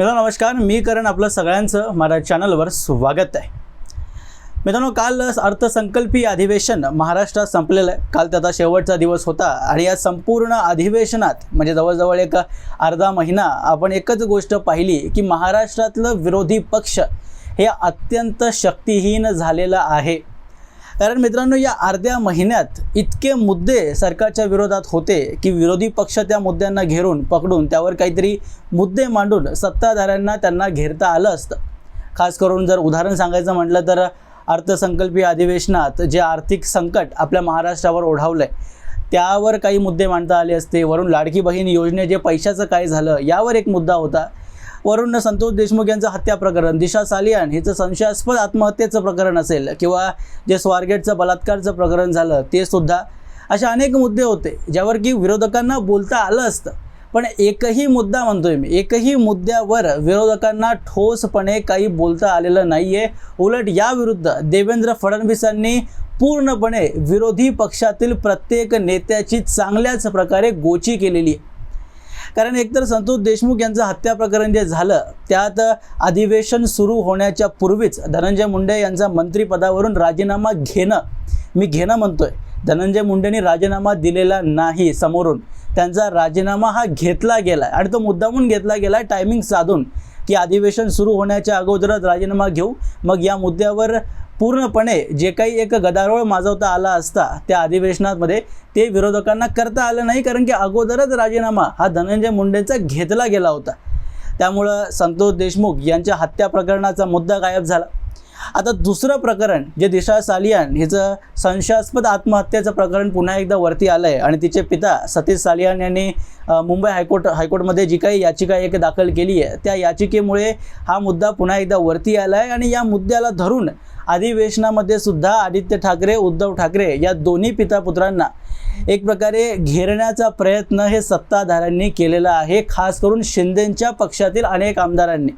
मित्रांनो नमस्कार. मी करण. आपलं सगळ्यांचं माझ्या चॅनलवर स्वागत आहे. मित्रांनो काल अर्थसंकल्पीय अधिवेशन महाराष्ट्रात संपलेलं आहे. काल त्याचा शेवटचा दिवस होता आणि या संपूर्ण अधिवेशनात म्हणजे जवळजवळ एक अर्धा महिना आपण एकच गोष्ट पाहिली की महाराष्ट्रातलं विरोधी पक्ष हे अत्यंत शक्तिहीन झालेलं आहे. कारण मित्रांनो या अर्ध्या महिन्यात इतके मुद्दे सरकारच्या विरोधात होते की विरोधी पक्ष त्या मुद्द्यांना घेरून पकडून त्यावर काहीतरी मुद्दे मांडून सत्ताधाऱ्यांना त्यांना घेरता आलं असतं. खास करून जर उदाहरण सांगायचं म्हटलं तर अर्थसंकल्पीय अधिवेशनात जे आर्थिक संकट आपल्या महाराष्ट्रावर ओढावलं आहे त्यावर काही मुद्दे मांडता आले असते. वरून लाडकी बहीण योजने जे पैशाचं काय झालं यावर एक मुद्दा होता. वरून संतोष देशमुख यांचं हत्या प्रकरण दिशा सालियान हिचं संशयास्पद आत्महत्येचं प्रकरण असेल किंवा जे स्वारगेटचं बलात्कारचं प्रकरण झालं ते सुद्धा असे अनेक मुद्दे होते ज्यावर की विरोधकांना बोलता आलं असतं. पण एकही मुद्दा म्हणतोय मी एकही मुद्द्यावर विरोधकांना ठोसपणे काही बोलता आलेलं नाही आहे उलट याविरुद्ध देवेंद्र फडणवीसांनी पूर्णपणे विरोधी पक्षातील प्रत्येक नेत्याची चांगल्याच प्रकारे गोची केलेली आहे. कारण एकतर संतोष देशमुख यांचं हत्या प्रकरण जे झालं त्यात अधिवेशन सुरू होण्याच्या पूर्वीच धनंजय मुंडे यांचा मंत्रिपदावरून राजीनामा घेणं मी घेणं म्हणतोय. धनंजय मुंडेंनी राजीनामा दिलेला नाही समोरून. त्यांचा राजीनामा हा घेतला गेला आणि तो मुद्दामून घेतला गेला टायमिंग साधून की अधिवेशन सुरू होण्याच्या अगोदरच राजीनामा घेऊ. मग या मुद्द्यावर पूर्णपणे जे काही एक गदारोळ माजवता आला असता त्या अधिवेशनामध्ये ते विरोधकांना करता आलं नाही कारण की अगोदरच राजीनामा हा धनंजय मुंडेंचा घेतला गेला होता. त्यामुळं संतोष देशमुख यांच्या हत्या प्रकरणाचा मुद्दा गायब झाला. आता दुसरं प्रकरण जे दिशा सालियान हिचं संशयास्पद आत्महत्येचं प्रकरण पुन्हा एकदा वरती आलं आहे आणि तिचे पिता सतीश सालियान यांनी मुंबई हायकोर्ट हायकोर्टमध्ये जी काही याचिका एक दाखल केली आहे त्या याचिकेमुळे हा मुद्दा पुन्हा एकदा वरती आला आहे आणि या मुद्द्याला धरून अधिवेशनामध्ये सुद्धा आदित्य ठाकरे उद्धव ठाकरे या दोन्ही पितापुत्रांना एक प्रकारे घेरण्याचा प्रयत्न हे सत्ताधाऱ्यांनी केलेला आहे खास करून शिंदेंच्या पक्षातील अनेक आमदारांनी.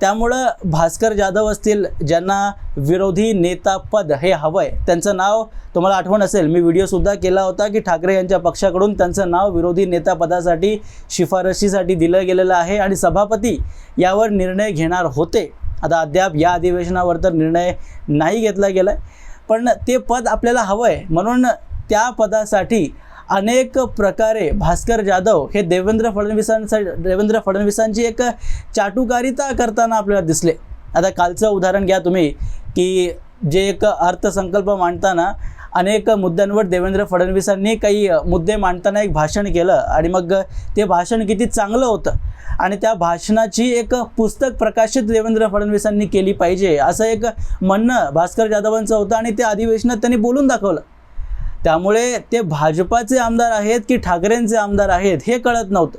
त्यामुळं भास्कर जाधव असतील ज्यांना विरोधी नेता पद हे हवं आहे त्यांचं नाव तुम्हाला आठवण असेल. मी व्हिडिओसुद्धा केला होता की ठाकरे यांच्या पक्षाकडून त्यांचं नाव विरोधी नेता पदासाठी शिफारशीसाठी दिलं गेलेलं आहे आणि सभापती यावर निर्णय घेणार होते. आता अद्याप या अधिवेशनावर तर निर्णय नाही घेतला गेला आहे पण ते पद आपल्याला हवं आहे म्हणून त्या पदासाठी अनेक प्रकारे भास्कर जाधव हे देवेंद्र फडणवीसांचा देवेंद्र फडणवीसांची एक चाटुकारिता करताना आपल्याला दिसले. आता कालचं उदाहरण घ्या तुम्ही की जे एक अर्थसंकल्प मांडताना अनेक मुद्द्यांवर देवेंद्र फडणवीसांनी काही मुद्दे मांडताना एक भाषण केलं आणि मग ते भाषण किती चांगलं होतं आणि त्या भाषणाची एक पुस्तक प्रकाशित देवेंद्र फडणवीसांनी केली पाहिजे असं एक म्हणणं भास्कर जाधवांचं होतं आणि त्या अधिवेशनात त्यांनी बोलून दाखवलं. त्यामुळे ते भाजपाचे आमदार आहेत की ठाकरेंचे आमदार आहेत हे कळत नव्हतं.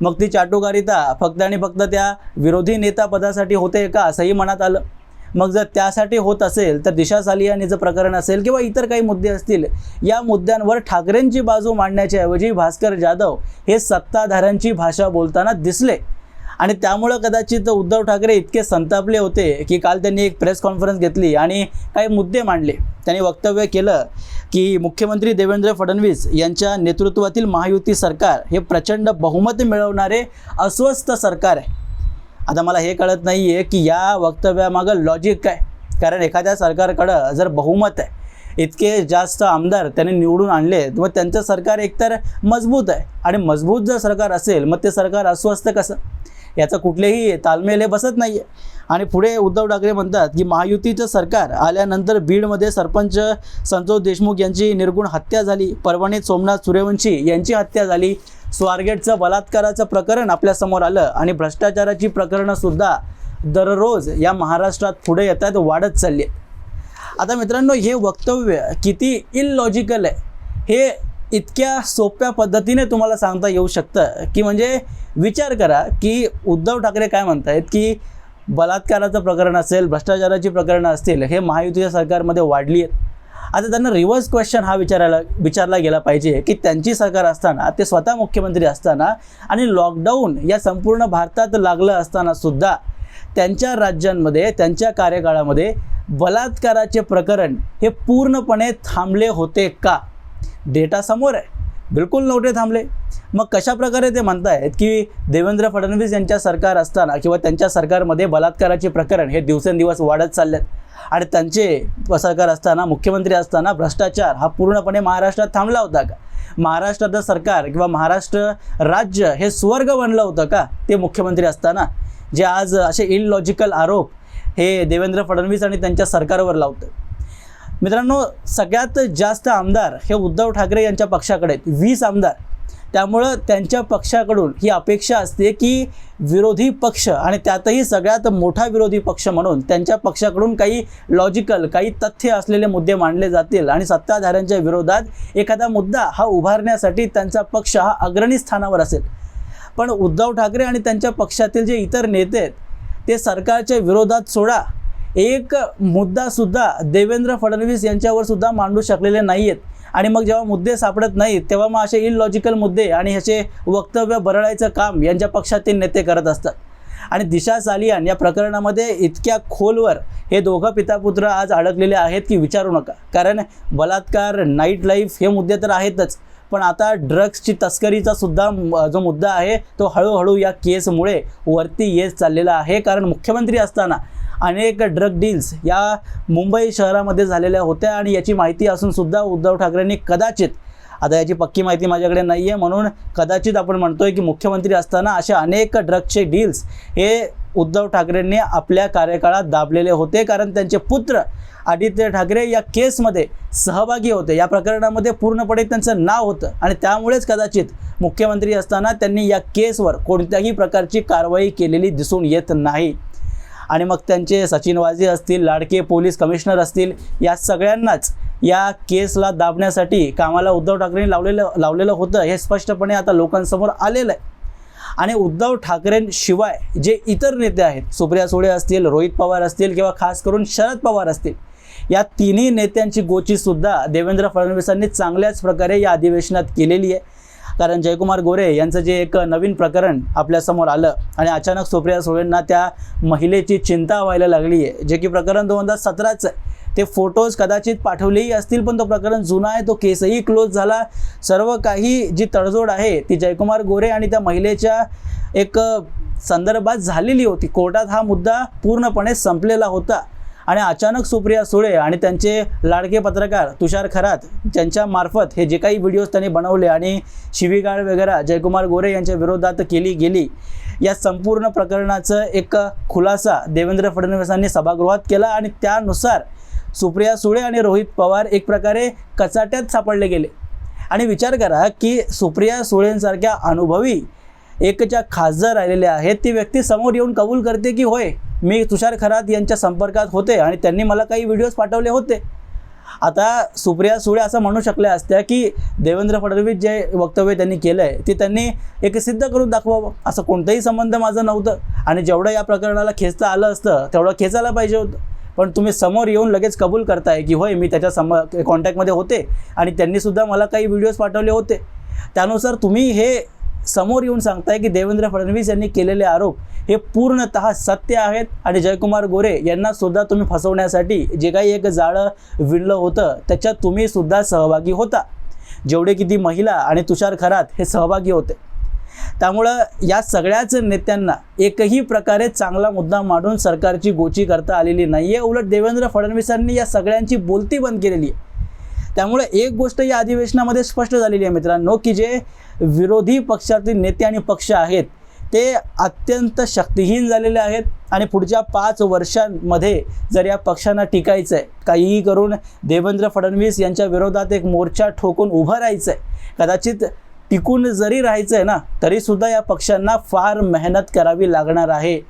मग ती चाटुकारिता फक्त आणि फक्त त्या विरोधी नेता पदासाठी होते का असंही मनात आलं. मग जर त्यासाठी होत असेल तर दिशा सालियानीचं प्रकरण असेल किंवा इतर काही मुद्दे असतील या मुद्द्यांवर ठाकरेंची बाजू मांडण्याच्या ऐवजी भास्कर जाधव हे सत्ताधाऱ्यांची भाषा बोलताना दिसले. आणि त्यामुळं कदाचित उद्धव ठाकरे इतके संतापले होते की काल त्यांनी एक प्रेस कॉन्फरन्स घेतली आणि काही मुद्दे मांडले. त्यांनी वक्तव्य केलं की मुख्यमंत्री देवेंद्र फडणवीस यांच्या नेतृत्वातील महायुती सरकार हे प्रचंड बहुमत मिळवणारे अस्वस्थ सरकार आहे. आता मला हे कळत नाही आहे की या वक्तव्यामागं लॉजिक काय? कारण एखाद्या सरकारकडं जर बहुमत आहे इतके जास्त आमदार त्यांनी निवडून आणले मग त्यांचं सरकार एकतर मजबूत आहे. आणि मजबूत जर सरकार असेल मग ते सरकार अस्वस्थ कसं? याचं कुठलेही तालमेल हे बसत नाही आहे आणि पुढे उद्धव ठाकरे म्हणतात की महायुतीचं सरकार आल्यानंतर बीडमध्ये सरपंच संतोष देशमुख यांची निर्गुण हत्या झाली. परभणीत सोमनाथ सूर्यवंशी यांची हत्या झाली. स्वारगेटचं बलात्काराचं प्रकरण आपल्यासमोर आलं आणि भ्रष्टाचाराची प्रकरणंसुद्धा दररोज या महाराष्ट्रात पुढे येत आहेत वाढत चालली आहेत. आता मित्रांनो हे वक्तव्य किती इलॉजिकल आहे? हे इतक्या सोप्या पद्धतीने तुम्हाला सांगता येऊ शकतं. की म्हणजे विचार करा की उद्धव ठाकरे काय म्हणतायत की बलात्काराचं प्रकरण असेल भ्रष्टाचाराची प्रकरणं असतील हे महायुतीच्या सरकारमध्ये वाढली आहेत. आता त्यांना रिव्हर्स क्वेश्चन हा विचारायला विचारला गेला पाहिजे की त्यांची सरकार असताना ते स्वतः मुख्यमंत्री असताना आणि लॉकडाऊन या संपूर्ण भारतात लागलं असताना सुद्धा त्यांच्या राज्यांमध्ये त्यांच्या कार्यकाळामध्ये बलात्काराचे प्रकरण हे पूर्णपणे थांबले होते का? डेटा समोर आहे. बिलकुल नव्हते थांबले. मग कशा प्रकारे ते म्हणतायत की देवेंद्र फडणवीस यांच्या सरकार असताना किंवा त्यांच्या सरकारमध्ये बलात्काराचे प्रकरण हे दिवसेंदिवस वाढत चाललेत आणि त्यांचे सरकार असताना मुख्यमंत्री असताना भ्रष्टाचार हा पूर्णपणे महाराष्ट्रात थांबला होता का? महाराष्ट्राचं सरकार किंवा महाराष्ट्र राज्य हे स्वर्ग बनलं होतं का? ते मुख्यमंत्री असताना जे आज असे इलॉजिकल आरोप हे देवेंद्र फडणवीस आणि त्यांच्या सरकारवर लावतं मित्रांनो सगळ्यात जास्त आमदार हे उद्धव ठाकरे यांच्या पक्षाकडे आहेत. वीस आमदार. त्यामुळं त्यांच्या पक्षाकडून ही अपेक्षा असते की विरोधी पक्ष आणि त्यातही सगळ्यात मोठा विरोधी पक्ष म्हणून त्यांच्या पक्षाकडून काही लॉजिकल काही तथ्य असलेले मुद्दे मांडले जातील आणि सत्ताधाऱ्यांच्या विरोधात एखादा मुद्दा हा उभारण्यासाठी त्यांचा पक्ष हा अग्रणी स्थानावर असेल. पण उद्धव ठाकरे आणि त्यांच्या पक्षातील जे इतर नेते आहेत ते सरकारच्या विरोधात सोडा एक मुद्दासुद्धा देवेंद्र फडणवीस यांच्यावर सुद्धा मांडू शकलेले नाही आहेत आणि मग जेव्हा मुद्दे सापडत नाहीत तेव्हा मग असे इलॉजिकल मुद्दे आणि ह्याचे वक्तव्य बरळायचं काम यांच्या पक्षातील नेते करत असतात. आणि दिशा सालियान या प्रकरणामध्ये इतक्या खोलवर हे दोघं पितापुत्र आज अडकलेले आहेत की विचारू नका. कारण बलात्कार नाईट लाईफ हे मुद्दे तर आहेतच. पण आता ड्रग्सची तस्करीचा सुद्धा जो मुद्दा आहे तो हळूहळू या केसमुळे वरती येत चाललेला आहे. कारण मुख्यमंत्री असताना अनेक ड्रग डील्स या मुंबई शहरामध्ये झालेल्या होत्या आणि याची माहिती असूनसुद्धा उद्धव ठाकरेंनी कदाचित आता याची पक्की माहिती माझ्याकडे नाही आहे म्हणून कदाचित आपण म्हणतोय की मुख्यमंत्री असताना अशा अनेक ड्रग्सचे डील्स हे उद्धव ठाकरेंनी आपल्या कार्यकाळात दाबलेले होते. कारण त्यांचे पुत्र आदित्य ठाकरे या केसमध्ये सहभागी होते. या प्रकरणामध्ये पूर्णपणे त्यांचं नाव होतं आणि त्यामुळेच कदाचित मुख्यमंत्री असताना त्यांनी या केसवर कोणत्याही प्रकारची कारवाई केलेली दिसून येत नाही. आणि मग त्यांचे सचिन वाजे असतील लाडके पोलीस कमिशनर असतील या सगळ्यांनाच या केसला दाबण्यासाठी कामाला उद्धव ठाकरेंनी लावलेलं लावलेलं होतं हे स्पष्टपणे आता लोकांसमोर आलेलं आहे. आणि उद्धव ठाकरेंशिवाय जे इतर नेते आहेत सुप्रिया सुळे असतील रोहित पवार असतील किंवा खास करून शरद पवार असतील या तिन्ही नेत्यांची गोचीसुद्धा देवेंद्र फडणवीसांनी चांगल्याच प्रकारे या अधिवेशनात केलेली आहे. कारण जयकुमार गोरे यांचं जे एक नवीन प्रकरण आपल्यासमोर आलं आणि अचानक सुप्रिया सुळेंना त्या महिलेची चिंता व्हायला लागली आहे. जे की प्रकरण दोन हजार सतराचं आहे. ते फोटोज कदाचित पाठवलेही असतील पण तो प्रकरण जुना आहे तो केसही क्लोज झाला. सर्व काही जी तडजोड आहे ती जयकुमार गोरे आणि त्या महिलेच्या एक संदर्भात झालेली होती. कोर्टात हा मुद्दा पूर्णपणे संपलेला होता. आणि अचानक सुप्रिया सुळे आणि त्यांचे लाडके पत्रकार तुषार खरात त्यांच्या मार्फत हे जे काही व्हिडिओज त्यांनी बनवले आणि शिवीगाळ वगैरे जयकुमार गोरे यांच्या विरोधात केली गेली या संपूर्ण प्रकरणाचं एक खुलासा देवेंद्र फडणवीसांनी सभागृहात केला आणि त्यानुसार सुप्रिया सुळे आणि रोहित पवार एक प्रकारे कचाट्यात सापडले गेले. आणि विचार करा की सुप्रिया सुळेंसारख्या अनुभवी एक ज्या खासदार राहिलेल्या आहेत ती व्यक्ती समोर येऊन कबूल करते की होय मी तुषार खरात यांच्या संपर्कात होते आणि त्यांनी मला काही व्हिडिओज पाठवले होते. आता सुप्रिया सुळे असं म्हणू शकल्या असत्या की देवेंद्र फडणवीस जे वक्तव्य त्यांनी केलं आहे ते त्यांनी एक सिद्ध करून दाखवावं असं कोणताही संबंध माझं नव्हतं. आणि जेवढं या प्रकरणाला खेचता आलं असतं तेवढं खेचायला पाहिजे होतं. पण तुम्ही समोर येऊन लगेच कबूल करताय की होय मी त्याच्या सम कॉन्टॅक्टमध्ये होते आणि त्यांनीसुद्धा मला काही व्हिडिओज पाठवले होते. त्यानुसार तुम्ही हे समोर येऊन सांगताय की देवेंद्र फडणवीस यांनी केलेले आरोप हे पूर्णतः सत्य आहेत. आणि जयकुमार गोरे यांना सुद्धा तुम्ही फसवण्यासाठी जे काही एक जाळं विणलं होतं त्याच्यात तुम्ही सुद्धा सहभागी होता. जेवढे की ती महिला आणि तुषार खरात हे सहभागी होते. त्यामुळं या सगळ्याच नेत्यांना एकही प्रकारे चांगला मुद्दा मांडून सरकारची गोची करता आलेली नाही आहे उलट देवेंद्र फडणवीसांनी या सगळ्यांची बोलती बंद केलेली आहे. त्यामुळे एक गोष्ट या अधिवेशनामध्ये स्पष्ट झालेली आहे मित्रांनो की जे विरोधी पक्षातील नेते आणि पक्ष आहेत ते अत्यंत शक्तिहीन झालेले आहेत आणि पुढच्या पाच वर्षांमध्ये जर या पक्षांना टिकायचं आहे काहीही करून देवेंद्र फडणवीस यांच्या विरोधात एक मोर्चा ठोकून उभं राहायचं आहे कदाचित टिकून जरी राहायचं आहे ना तरीसुद्धा या पक्षांना फार मेहनत करावी लागणार आहे.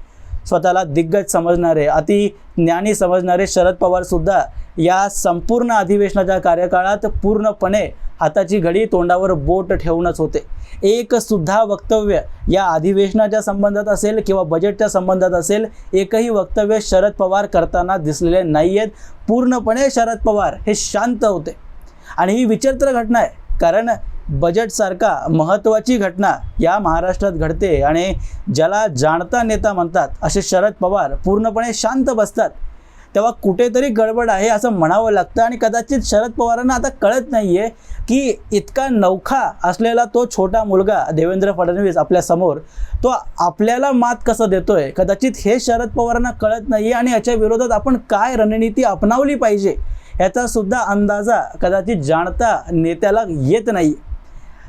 स्वतःला दिग्गज समजणारे अति ज्ञानी समजणारे शरद पवारसुद्धा या संपूर्ण अधिवेशनाच्या कार्यकाळात पूर्णपणे हाताची घडी तोंडावर बोट ठेवूनच होते. एक सुद्धा वक्तव्य या अधिवेशनाच्या संबंधात असेल किंवा बजेटच्या संबंधात असेल एकही वक्तव्य शरद पवार करताना दिसलेले नाही आहेत पूर्णपणे शरद पवार हे शांत होते. आणि ही विचित्र घटना आहे कारण बजेटसारखा महत्त्वाची घटना या महाराष्ट्रात घडते आणि ज्याला जाणता नेता म्हणतात असे शरद पवार पूर्णपणे शांत बसतात. तेव्हा कुठेतरी गडबड आहे असं म्हणावं लागतं आणि कदाचित शरद पवारांना आता कळत नाही आहे की इतका नौखा असलेला तो छोटा मुलगा देवेंद्र फडणवीस आपल्यासमोर तो आपल्याला मात कसं देतोय? कदाचित हे शरद पवारांना कळत नाही आहे आणि याच्या विरोधात आपण काय रणनीती अपनावली पाहिजे? याचासुद्धा अंदाजा कदाचित जाणता नेत्याला येत नाही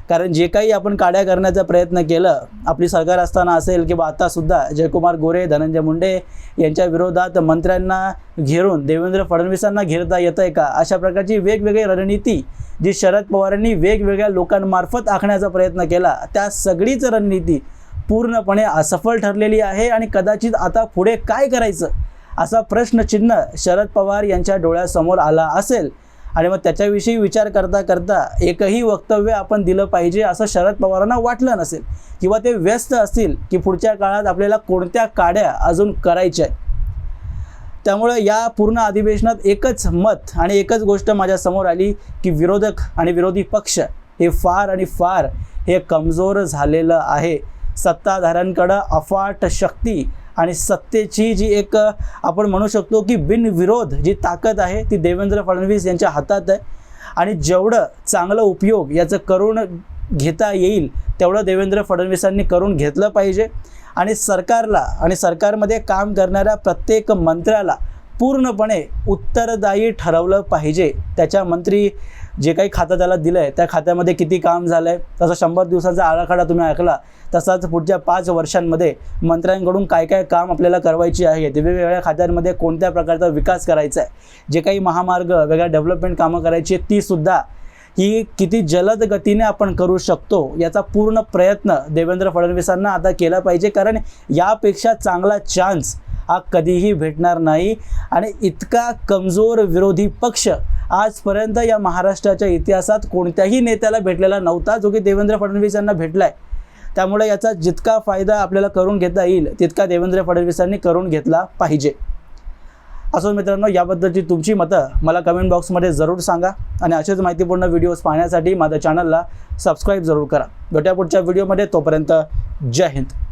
कारण जे काही आपण काड्या करण्याचा प्रयत्न केलं आपली सरकार असताना असेल किंवा आतासुद्धा जयकुमार गोरे धनंजय मुंडे यांच्या विरोधात मंत्र्यांना घेरून देवेंद्र फडणवीसांना घेरता येतं आहे का? अशा प्रकारची वेगवेगळी रणनीती जी शरद पवारांनी वेगवेगळ्या लोकांमार्फत आखण्याचा प्रयत्न केला त्या सगळीच रणनीती पूर्णपणे असफल ठरलेली आहे आणि कदाचित आता पुढे काय करायचं असा प्रश्नचिन्ह शरद पवार यांच्या डोळ्यासमोर आला असेल. आणि मग त्याच्याविषयी विचार करता करता एकही वक्तव्य आपण दिलं पाहिजे असं शरद पवारांना वाटलं नसेल. किंवा ते व्यस्त असतील की पुढच्या काळात आपल्याला कोणत्या काड्या अजून करायच्या आहेत. त्यामुळे या पूर्ण अधिवेशनात एकच मत आणि एकच गोष्ट माझ्यासमोर आली की विरोधक आणि विरोधी पक्ष हे फार आणि फार हे कमजोर झालेलं आहे. सत्ताधाऱ्यांकडं अफाट शक्ती आणि सत्तेची जी एक आपण म्हणू शकतो की बिनविरोध जी ताकद आहे ती देवेंद्र फडणवीस यांच्या हातात आहे. आणि जेवढं चांगलं उपयोग याचं करून घेता येईल तेवढं देवेंद्र फडणवीसांनी करून घेतलं पाहिजे. आणि सरकारला आणि सरकारमध्ये काम करणाऱ्या प्रत्येक मंत्र्याला पूर्णपणे उत्तरदायी ठरवलं पाहिजे. त्याच्या मंत्री जे काही खातं त्याला दिलं आहे त्या खात्यामध्ये किती काम झालं आहे तसा शंभर दिवसाचा आराखडा तुम्ही ऐकला तसाच पुढच्या पाच वर्षांमध्ये मंत्र्यांकडून काय काय काम आपल्याला करवायची आहे वेगवेगळ्या खात्यांमध्ये कोणत्या प्रकारचा विकास करायचा आहे जे काही महामार्ग वेगळ्या डेव्हलपमेंट कामं करायची आहेत तीसुद्धा ही किती जलद गतीने आपण करू शकतो याचा पूर्ण प्रयत्न देवेंद्र फडणवीसांना आता केला पाहिजे कारण यापेक्षा चांगला चान्स हा कधीही भेटणार नाही. आणि इतका कमजोर विरोधी पक्ष आजपर्यंत या महाराष्ट्राच्या इतिहासात कोणत्याही नेत्याला भेटलेला नव्हता जो की देवेंद्र फडणवीस यांना भेटला आहे त्यामुळे याचा जितका फायदा आपल्याला करून घेता येईल तितका देवेंद्र फडणवीसांनी करून घेतला पाहिजे. असो मित्रांनो याबद्दलची तुमची मतं मला कमेंट बॉक्समध्ये जरूर सांगा आणि असेच माहितीपूर्ण व्हिडिओज पाहण्यासाठी माझ्या चॅनलला सबस्क्राईब जरूर करा. भेटूया पुढच्या व्हिडिओमध्ये तोपर्यंत जय हिंद.